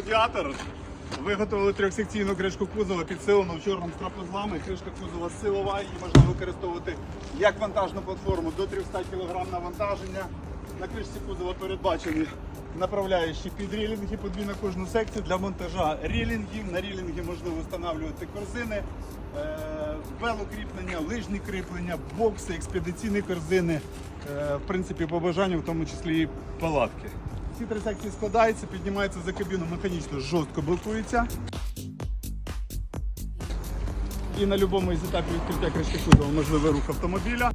індикатор. Виготовили трьохсекційну кришку кузова, підсилену в чорному страпозлами. Кришка кузова силова, її можна використовувати як вантажну платформу до 300 кг навантаження. На кришці кузова передбачені направляючі під рілінги по дві на кожну секцію для монтажа рілінгів. На рілінги можливо встановлювати корзини, е, велокріплення, лижні кріплення, бокси, експедиційні корзини. Е, В принципі, по бажанню, в тому числі і палатки. Ці три секції складаються, піднімаються за кабіну, механічно жорстко блокується. І на будь-якому із етапів відкриття кришки кузова можливий рух автомобіля.